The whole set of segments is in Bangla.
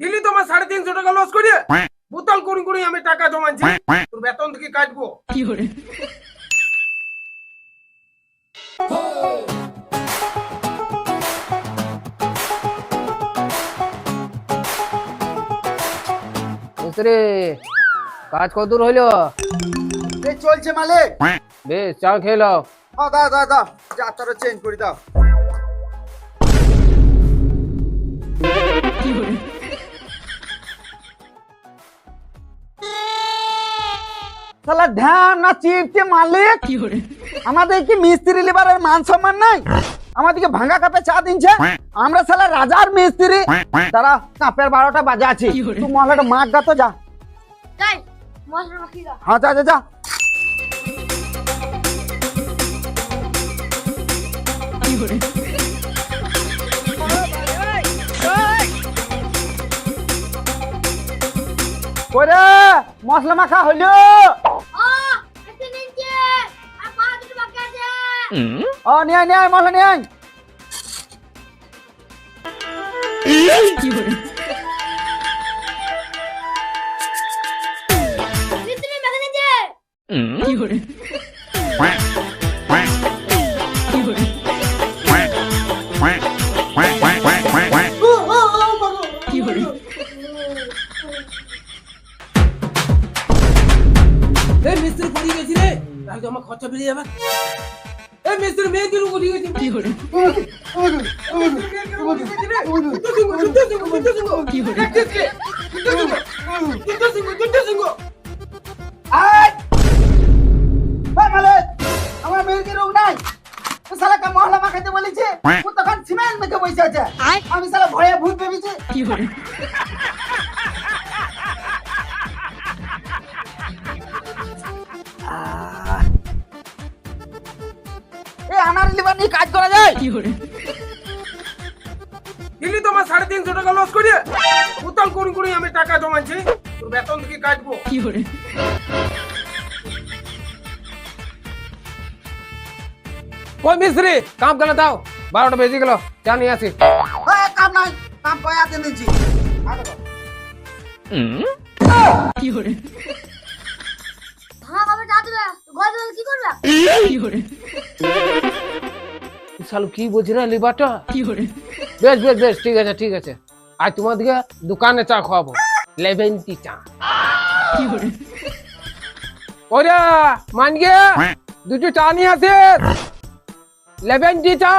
দিলি তোমার সাড়ে তিনশো টাকা লস করে? বোতল করি করি আমি টাকা জমাচ্ছি তোর বেতন থেকে কাটবো। মিস্ত্রি কাজ কত দূর হইল? চলছে মালিক। বেশ চা খেয়ে নাও। ও দাও দাও দাও। যা চেঞ্জ করে দাও। শালা ধ্যান না চিপতে মালিক। আমাদের কি মিস্ত্রি লেবারের মান সম্মান নাই? আমাদেরকে ভাঙা কাপে চা দিনছে? আমরা শালা রাজার মিস্ত্রি। তারা কাপের বারোটা বাজে আছে। তুই মহলাটা মাঠ গা তো যা। হ্যাঁ যা যা যা। মশলা মাখা হইল। ও নিয়ে আয়, নিয়ে আয়, মশলা নিয়ে এই মিস্ত্রি পড়ে গেছি রে তাহলে তো আমার খরচা বেরিয়ে যাবে। এই মিস্ত্রি মেয়ে দিলু পড়ে গেছি কি করে আয়! ওই মালিক, আমার মেয়েকে রোগ নাই ও শালাকে মাখাইতে বলেছে তখন সিমেন্ট মেখে বসে আছে আমি শালা ভয়ে ভূত ভেবেছি আহ। এই আনার লিভার নিয়ে কাজ করা যায়? দিলি তোমার সাড়ে তিনশো টাকা লস করে বোতল করি করি আমি টাকা জমাচ্ছি তোর বেতন থেকে কাটবো। ওই মিস্ত্রি? কাম কেন দাও? বারোটা বেজে গেল চা নিয়ে আসি। কাম নাই কাম কয়া দিন দিচ্ছি। ভাঙা কাপে চা দেবে ঘর বেরোলে কি করবে শালু কি বলছি রে লিবারটা? বেশ বেশ বেশ ঠিক আছে ঠিক আছে। আজ তোমাদেরকে দোকানে চা খাওয়াবো। লেভেন্টি চা। ওরা মানগে দুটো চা নিয়ে আসে। লেভেন্টি চা।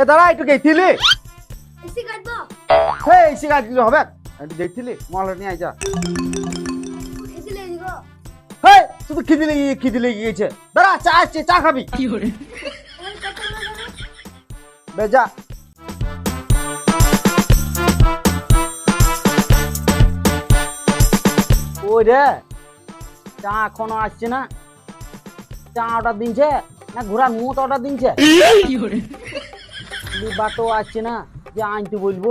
এ দাঁড়া একটু গেছিলি? এসি কাটবো? হে এসে কাজ হবে। একটু গেছিলি মহলা নিয়ে আয় যা। এসি লেগে দিব হে শুধু খিদি লেগে খিদি লেগে গেছে দাঁড়া চা আসছে চা খাবি। এবার কত বে যা। ওই রে চা এখনও আসছে না? চা অর্ডার দিনছে? না ঘোড়ার মুখ অর্ডার দিনছে? বাটো আসছে না যে আনতে বলব।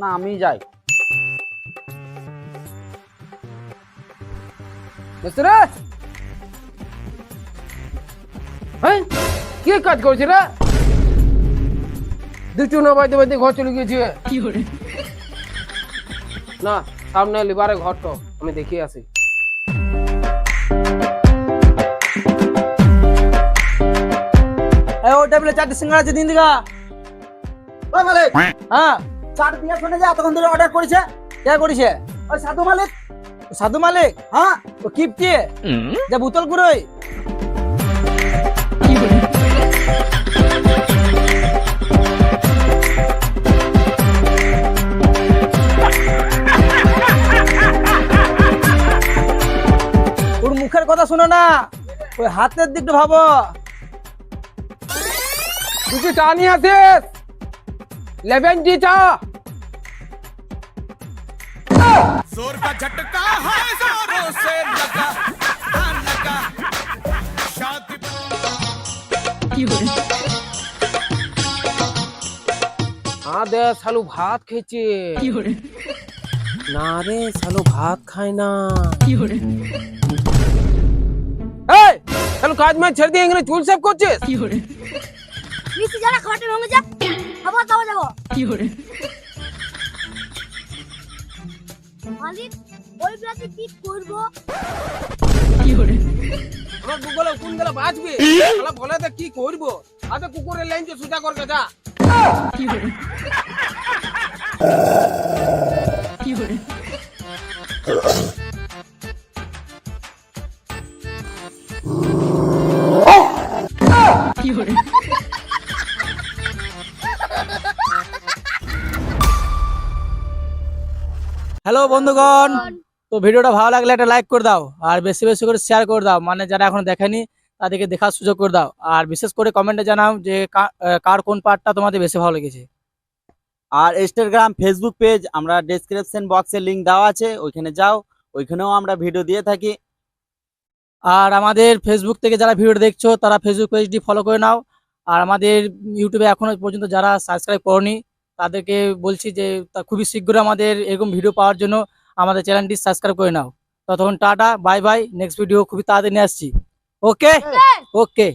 না আমি যাই। মিস্ত্রি হ্যাঁ? কাজ করছি রে? দুটো না বাজতে বাজতে ঘর চলে গিয়েছি। না সামনে লিবারে ঘরটা আমি দেখিয়ে আসি। এই টেবিলে চারটে সিঙ্গারা আছে দিন দিগা ওই মালিক! হ্যাঁ চাট দিয়া শুনে যা তখন ধরে অর্ডার করেছে। কে করেছে? ওই সাধু মালিক? সাধু মালিক হ্যাঁ ও কিপটি যে বোতল কুড়ই ওর মুখের কথা শোনো না ওই হাতের দিকটা ভাবো। দুটো চা নিয়ে আসিস লেভেন্টি চা। जोर का झटका है जोरों से लगा हाँ लगा शादी হ্যাঁ দে শালু ভাত খেয়েছে না রে শালু ভাত খায় না এই শালু কাজ মাছ ছেড়ে দিয়ে এখানে চুল সেভ করছিস মিষ্টি যারা খাটে ভেঙে যা আবার যাবো যাবো মালিক ওই বেলাতে কি করব? আমার গুগলে কোন গেলে বাঁচবে? তাহলে বলে দে কি করব? আচ্ছা কুকুরের লাইন যে সোজা করবে যা হ্যালো বন্ধুগণ। তো ভিডিওটা ভালো লাগলে একটা লাইক করে দাও আর বেশি বেশি করে শেয়ার করে দাও মানে যারা এখনও দেখেনি তাদেরকে দেখার সুযোগ করে দাও। আর বিশেষ করে কমেন্টে জানাও যে কার কোন পার্টটা তোমাদের বেশি ভালো লেগেছে। আর ইনস্টাগ্রাম ফেসবুক পেজ আমরা ডেসক্রিপশন বক্সে লিংক দেওয়া আছে ওইখানে যাও ওইখানেও আমরা ভিডিও দিয়ে থাকি। আর আমাদের ফেসবুক থেকে যারা ভিডিও দেখছ তারা ফেসবুক পেজটি ফলো করে নাও। আর আমাদের ইউটিউবে এখনও পর্যন্ত যারা সাবস্ক্রাইব করনি তাদেরকে বলছি যে তা খুবই শীঘ্র আমাদের এরকম ভিডিও পাওয়ার জন্য আমাদের চ্যানেলটি সাবস্ক্রাইব করে নাও। ততক্ষণ tata bye bye next video খুবই তাড়াতাড়ি নিয়ে আসছি। ওকে ওকে